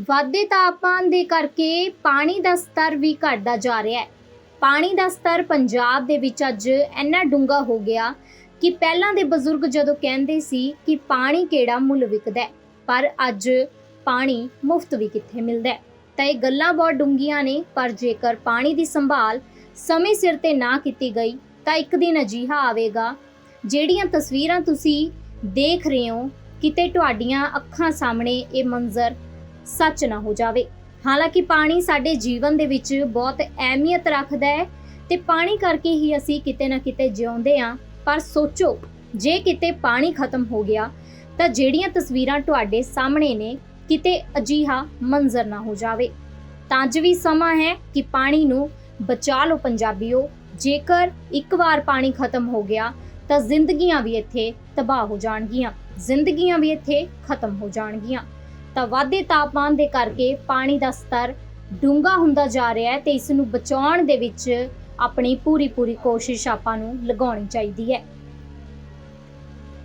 ਵਾਧੇ ਤਾਪਮਾਨ ਦੇ ਕਰਕੇ ਪਾਣੀ ਦਾ ਸਤਰ ਵੀ ਘਟਦਾ ਜਾ ਰਿਹਾ ਹੈ। ਪਾਣੀ ਦਾ ਸਤਰ ਪੰਜਾਬ ਦੇ ਵਿੱਚ ਅੱਜ ਇੰਨਾ ਡੂੰਘਾ ਹੋ ਗਿਆ ਕਿ ਪਹਿਲਾਂ ਦੇ ਬਜ਼ੁਰਗ ਜਦੋਂ ਕਹਿੰਦੇ ਸੀ ਕਿ ਪਾਣੀ ਕਿਹੜਾ ਮੁੱਲ ਵਿਕਦਾ ਪਰ ਅੱਜ ਪਾਣੀ ਮੁਫਤ ਵੀ ਕਿੱਥੇ ਮਿਲਦਾ ਤਾਂ ਇਹ ਗੱਲਾਂ ਬਹੁਤ ਡੂੰਘੀਆਂ ਨੇ, ਪਰ ਜੇਕਰ ਪਾਣੀ ਦੀ ਸੰਭਾਲ ਸਮੇਂ ਸਿਰ ਤੇ ਨਾ ਕੀਤੀ ਗਈ, ਤਾਂ ਇੱਕ ਦਿਨ ਅਜੀਹਾ ਆਵੇਗਾ, ਜਿਹੜੀਆਂ ਤਸਵੀਰਾਂ ਤੁਸੀਂ ਦੇਖ ਰਹੇ ਹੋ, ਕਿਤੇ ਤੁਹਾਡੀਆਂ ਅੱਖਾਂ ਸਾਹਮਣੇ ਇਹ ਮੰਜ਼ਰ ਸੱਚ ਨਾ ਹੋ ਜਾਵੇ। ਹਾਲਾਂਕਿ ਪਾਣੀ ਸਾਡੇ ਜੀਵਨ ਦੇ ਵਿੱਚ ਬਹੁਤ ਅਹਿਮੀਅਤ ਰੱਖਦਾ ਹੈ ਤੇ ਪਾਣੀ ਕਰਕੇ ਹੀ ਅਸੀਂ ਕਿਤੇ ਨਾ ਕਿਤੇ ਜਿਉਂਦੇ ਹਾਂ। ਪਰ ਸੋਚੋ, ਜੇ ਕਿਤੇ ਪਾਣੀ ਖਤਮ ਹੋ ਗਿਆ, ਤਾਂ ਜਿਹੜੀਆਂ ਤਸਵੀਰਾਂ ਤੁਹਾਡੇ ਸਾਹਮਣੇ ਨੇ, ਕਿਤੇ ਅਜੀਹਾ ਮੰਜ਼ਰ ਨਾ ਹੋ ਜਾਵੇ। ਤਾਂ ਅੱਜ ਵੀ ਸਮਾਂ ਹੈ ਕਿ ਪਾਣੀ ਨੂੰ ਬਚਾ ਲਓ ਪੰਜਾਬੀਓ। ਜੇਕਰ ਇੱਕ ਵਾਰ ਪਾਣੀ ਖਤਮ ਹੋ ਗਿਆ, ਤਾਂ ਜ਼ਿੰਦਗੀਆਂ ਵੀ ਇੱਥੇ ਤਬਾਹ ਹੋ ਜਾਣਗੀਆਂ। ਜ਼ਿੰਦਗੀਆਂ ਵੀ ਇੱਥੇ ਖਤਮ ਹੋ ਜਾਣਗੀਆਂ। ਤਾਂ ਵਾਧੇ ਤਾਪਮਾਨ ਦੇ ਕਰਕੇ ਪਾਣੀ ਦਾ ਸਤਰ ਡੂੰਘਾ ਹੁੰਦਾ ਜਾ ਰਿਹਾ ਹੈ ਤੇ ਇਸ ਨੂੰ ਬਚਾਉਣ ਦੇ ਵਿੱਚ ਆਪਣੀ ਪੂਰੀ ਪੂਰੀ ਕੋਸ਼ਿਸ਼ ਆਪਾਂ ਨੂੰ ਲਗਾਉਣੀ ਚਾਹੀਦੀ ਹੈ।